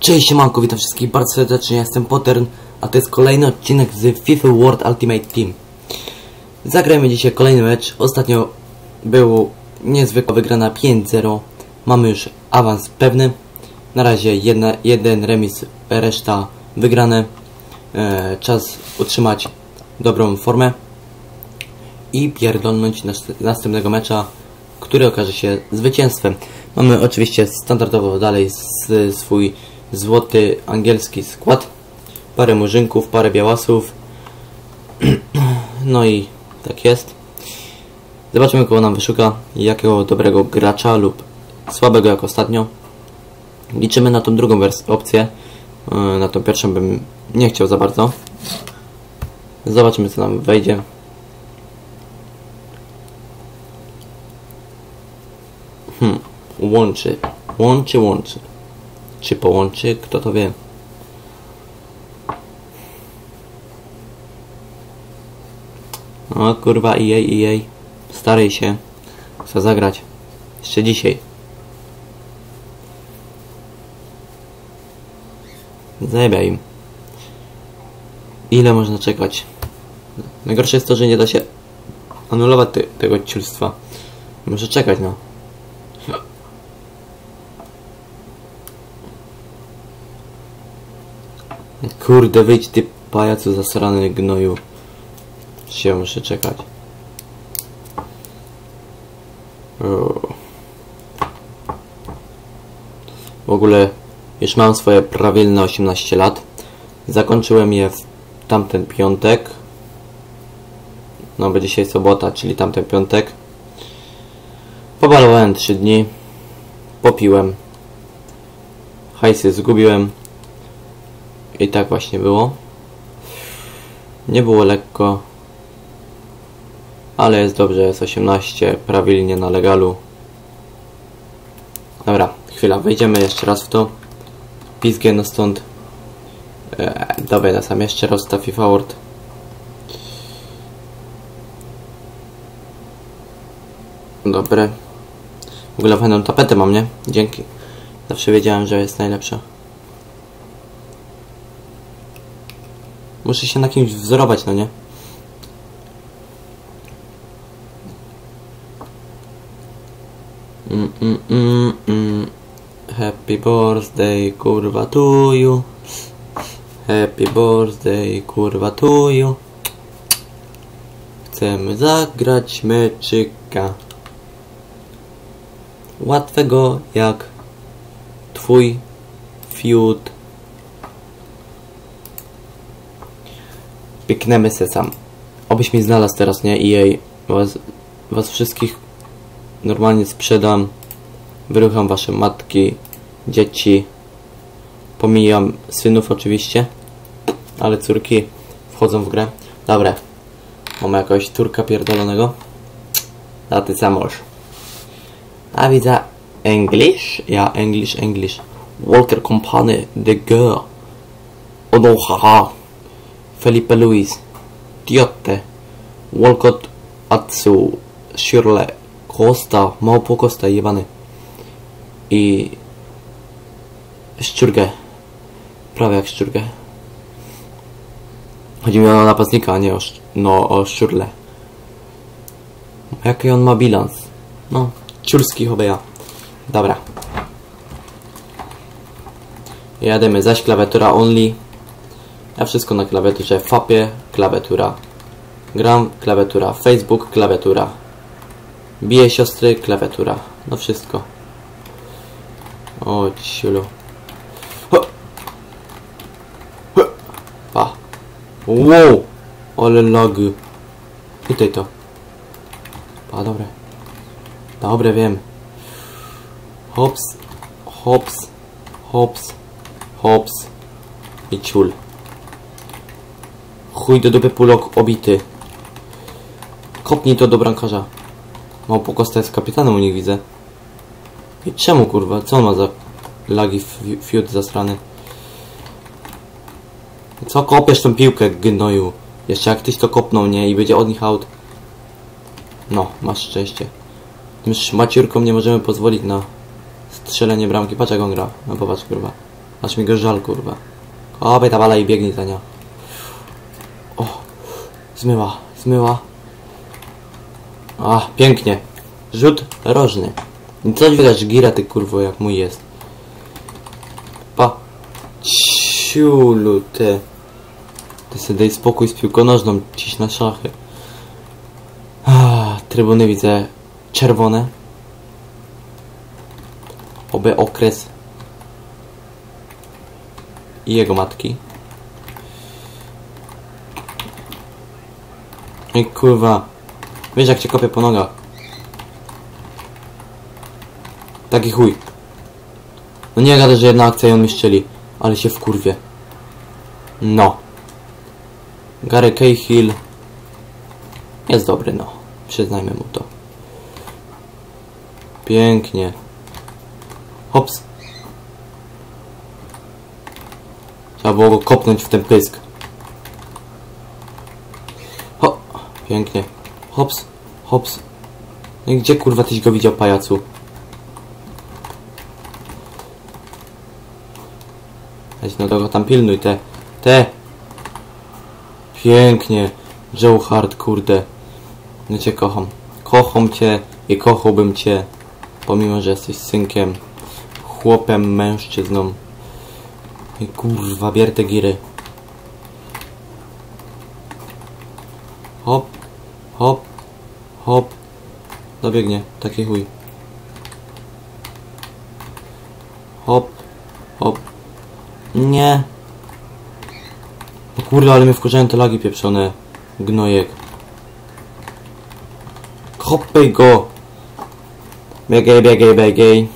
Cześć, siemanko, witam wszystkich bardzo serdecznie, jestem Pottern, a to jest kolejny odcinek z FIFA World Ultimate Team. Zagrajmy dzisiaj kolejny mecz, ostatnio był niezwykła wygrana 5-0, mamy już awans pewny, na razie jedna, jeden remis, reszta wygrane, e, czas utrzymać dobrą formę i pierdolnąć nas- następnego mecza, który okaże się zwycięstwem. Mamy oczywiście standardowo dalej swój złoty angielski skład. Parę murzynków, parę białasów. No i tak jest. Zobaczymy kogo nam wyszuka, jakiego dobrego gracza lub słabego jak ostatnio. Liczymy na tą drugą opcję. Yy, Na tą pierwszą bym nie chciał za bardzo. Zobaczymy co nam wejdzie. Hmm, łączy, łączy, łączy. Czy połączy? Kto to wie? O kurwa, EA, EA. Starej się. Chcę zagrać. Jeszcze dzisiaj. Zajebia im. Ile można czekać? Najgorsze jest to, że nie da się anulować te, tego ciulstwa. Muszę czekać, no. Kurde, wyjdź ty pajacu zasrany gnoju. Się muszę czekać. W ogóle już mam swoje prawilne 18 lat. Zakończyłem je w tamten piątek. No, bo dzisiaj sobota, czyli tamten piątek. Pobalowałem 3 dni. Popiłem. Hajsy zgubiłem. I tak właśnie było. Nie było lekko. Ale jest dobrze, jest 18, prawilnie na legalu. Dobra, chwila, wejdziemy jeszcze raz w to. Pizgę stąd. Eee, dobra, na sam jeszcze raz ta FIFA World. Dobre. W ogóle fajną tapetę mam, nie? Dzięki. Zawsze wiedziałem, że jest najlepsza. Muszę się na kimś wzorować, no nie? Mm, mm, mm, mm. Happy birthday, kurwa, to you. Happy birthday, kurwa, to you. Chcemy zagrać meczyka. Łatwego jak twój fiut. Pyknemy se sam. Obyś mi znalazł teraz, nie? I jej. Was, was wszystkich normalnie sprzedam. Wyrucham wasze matki, dzieci. Pomijam synów oczywiście. Ale córki wchodzą w grę. Dobra. Mamy jakiegoś turka pierdolonego. A ty sam możesz. A widzę English? Ja, English, English. Walker Company, The Girl. Oh no, haha. Felipe Luis, Diotte, Walcott Atsu, Shirley, Costa, Małpo Costa jebany i Szczurgę, prawie jak Szczurgę. Chodzi mi o napastnika, a nie o, no, o Szczurle. Jaki on ma bilans? No, ciurski chyba ja. Dobra. Jademy zaś klawiatura only. Ja wszystko na klawiaturze FAPie, klawiatura Gram, klawiatura Facebook, klawiatura Bije siostry, klawiatura. No wszystko. O ciulu! Pa. Wow! Ale logy Pytaj to. Pa, dobre. Dobre, wiem. Hops Hops Hops Hops I ciul Chuj do dupy pulok obity. Kopnij to do brankarza. Małpo Costa jest kapitanem u nich widzę. I czemu kurwa? Co on ma za lagi fi- fiut zasrany? Co kopiesz tą piłkę gnoju? Jeszcze jak tyś to kopnął, nie? I będzie od nich out. No, masz szczęście. Tym szmaciurkom nie możemy pozwolić na strzelenie bramki. Patrz jak on gra. No popatrz kurwa. Aż mi go żal, kurwa. Kopaj ta bala i biegnij za nią. Zmyła, zmyła. A, pięknie. Rzut rożny. Coś widać gira ty kurwo jak mój jest. Pa. Ciulu ty. Ty sobie daj spokój z piłką nożną, ciś na szachy. Ah, trybuny widzę czerwone. Oby okres i jego matki. Ej kurwa. Wiesz jak cię kopię po nogach. Taki chuj. No nie gada, że jedna akcja i on mi szczeli. Ale się wkurwie. No. Gary Cahill jest dobry, no. Przyznajmy mu to. Pięknie. Hops. Trzeba było go kopnąć w ten pysk. Ho. Pięknie. Hops. Hops. No i gdzie kurwa tyś go widział, pajacu? Weź no to go tam pilnuj, te. Te. Pięknie. Joe Hart, kurde. No cię kocham. Kocham cię i kochałbym cię. Pomimo, że jesteś synkiem. Chłopem, mężczyzną. I kurwa, bier te giry. Hop. Hop. Hop. Dobiegnie. Taki chuj. Hop. Hop. Nie. No kurde, ale mnie wkurzają te lagi pieprzone. Gnojek. Hopej go! Biegaj, biegaj, biegaj.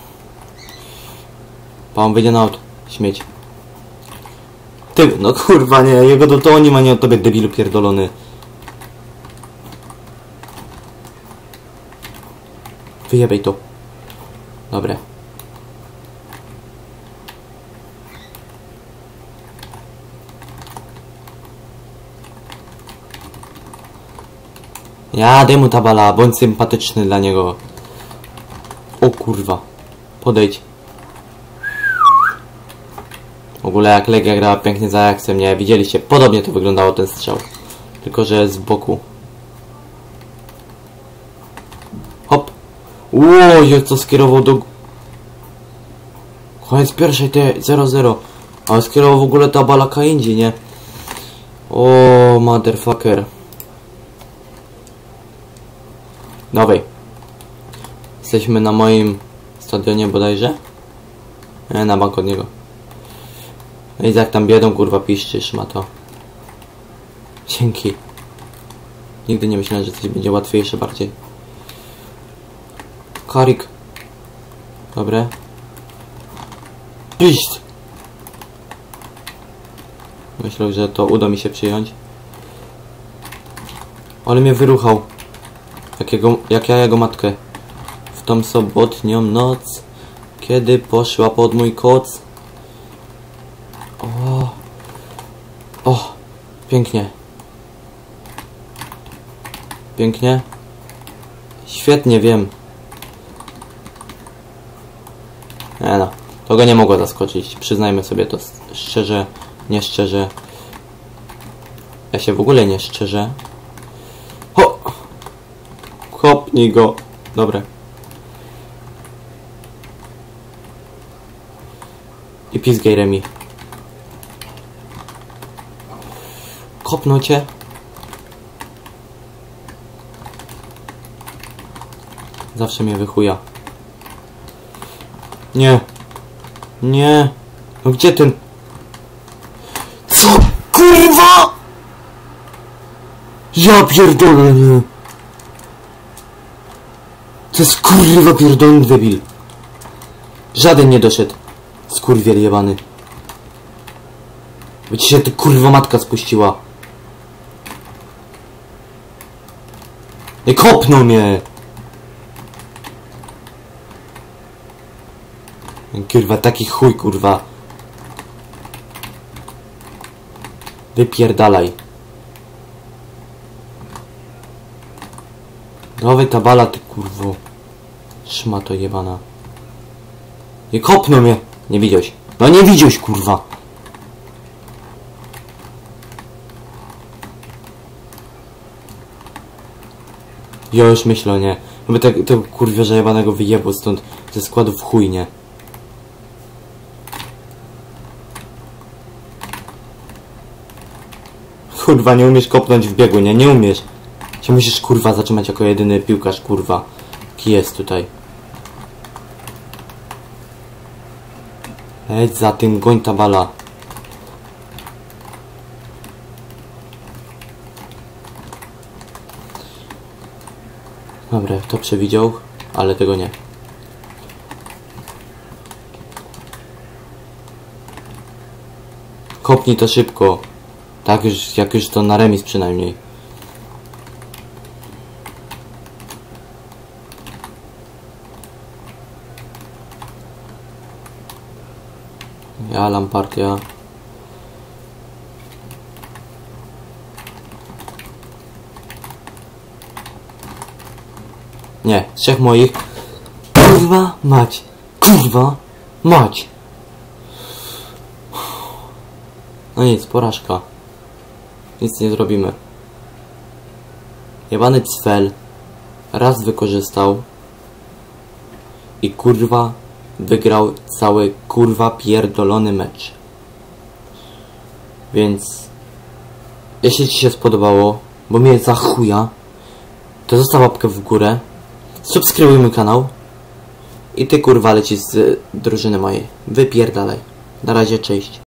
Pan wyjdzie na aut. Śmieć. Ty, no kurwa nie, jego do to nie ma nie o tobie debilu pierdolony. Wyjebaj to. Dobre. Jadę mu tabala, bądź sympatyczny dla niego. O kurwa. Podejdź. W ogóle jak Legia grała pięknie za Ajaxem, nie? Widzieliście, podobnie to wyglądało ten strzał. Tylko, że z boku. Hop. Ło, jak to skierował do... Koniec pierwszej, te 0-0. Ale skierował w ogóle ta bala Kainji, nie? O, motherfucker. Dawaj. Jesteśmy na moim stadionie bodajże? Nie, na bank od niego. No i jak tam biedą kurwa piszczysz ma to. Dzięki. Nigdy nie myślałem, że coś będzie łatwiejsze bardziej. Karik. Dobre. Piść! Myślę, że to uda mi się przyjąć. Ale mnie wyruchał. Jakiego, jak ja jego matkę. W tą sobotnią noc, kiedy poszła pod mój koc. O, o, pięknie. Pięknie. Świetnie wiem. Nie no, to go nie mogło zaskoczyć. Przyznajmy sobie to szczerze, nie szczerze. Ja się w ogóle nie szczerze. Ho! Kopnij go. Dobre. I pizgaj Remi. Kopnął cię. Zawsze mnie wychuja. Nie. Nie. No gdzie ten... Co? Kurwa! Ja pierdolę, nie. To jest kurwa pierdolny debil. Żaden nie doszedł. Skurwiel jebany. By ci się ty kurwa matka spuściła. Nie kopnął mnie! Kurwa, taki chuj, kurwa. Wypierdalaj. Nowy tabala, ty kurwo. Trzyma to jebana. Nie kopnął mnie! Nie widziałeś. No nie widziałeś, kurwa. Ja już myślę, nie. By tak, tego kurwierza jebanego wyjebło stąd ze składu w chuj, nie. Kurwa, nie umiesz kopnąć w biegu, nie? Nie umiesz. Się musisz, kurwa, zatrzymać jako jedyny piłkarz, kurwa. Jaki jest tutaj. Leć za tym, goń ta bala. Dobra, to przewidział, ale tego nie. Kopnij to szybko. Tak już, jak już to na remis przynajmniej. Ja Lampartia. Nie, trzech moich. Kurwa mać. Kurwa mać. No nic, porażka. Nic nie zrobimy. Jebany cfel raz wykorzystał i kurwa wygrał cały kurwa pierdolony mecz. Więc jeśli Ci się spodobało, bo mnie za chuja, to zostaw łapkę w górę, subskrybuj mój kanał i Ty kurwa lecisz z drużyny mojej. Wypierdalaj. Na razie, cześć.